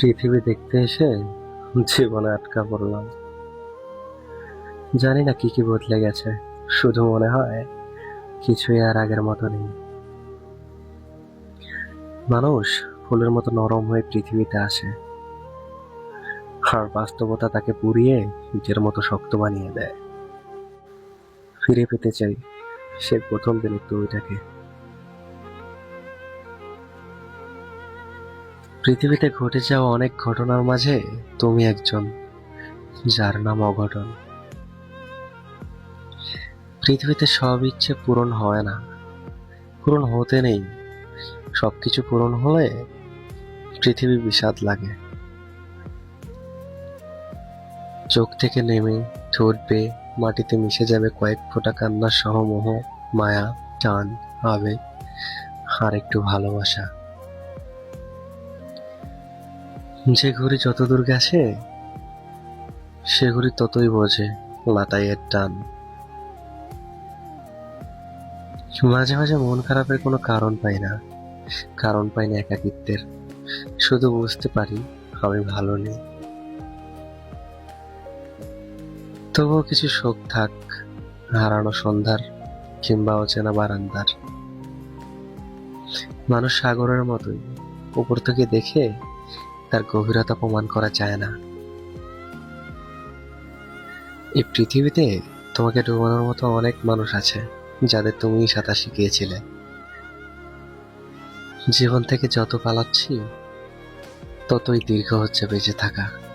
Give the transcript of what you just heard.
পৃথিবী দেখতে এসে জীবনে আটকা পড়লাম। জানি না কি কি বদলে গেছে, শুধু মনে হয় কিছুই আর আগের মতো নেই। মানুষ ফুলের মতো নরম হয়ে পৃথিবীতে আসে। আর বাস্তবতা তাকে পুড়িয়ে ইটের মতো শক্ত বানিয়ে দেয়। ফিরে পেতে চাই সে প্রথম দিনের তুইটাকে পৃথিবীতে ঘটে যাওয়া অনেক ঘটনার মাঝে তুমি একজন, যার নাম অঘটন। পৃথিবীতে সব ইচ্ছে পূরণ হয় না, পূরণ হতে নেই। সব কিছু পূরণ হলে পৃথিবী বিষাদ লাগে। চোখ থেকে নেমে ঠোঁট বেয়ে মাটিতে মিশে যাবে কয়েক ফোঁটা কান্নার সহ মোহ মায়া, টান, আবেগ, আর একটু ভালোবাসা। যে ঘড়ি যত দূর গেছে, সে ঘড়ি ততই বোঝে লাটাইয়ের টান। মাঝে মাঝে মন খারাপের কোনো কারণ পাই না, কারণ পাই না একাকিত্বের। শুধু বুঝতে পারি আমি ভালো নেই। তবুও কিছু শোক থাক, হারানো সন্ধ্যার কিংবা অচেনা বারান্দার। মানুষ সাগরের মতোই, উপর থেকে দেখে তার গভীরতা প্রমাণ করা যায় না। এই পৃথিবীতে তোমাকে ডুবানোর মতো অনেক মানুষ আছে, যাদের তুমি সাঁতার শিখিয়েছিলে। জীবন থেকে যত পালাচ্ছি, ততই দীর্ঘ হচ্ছে বেঁচে থাকা।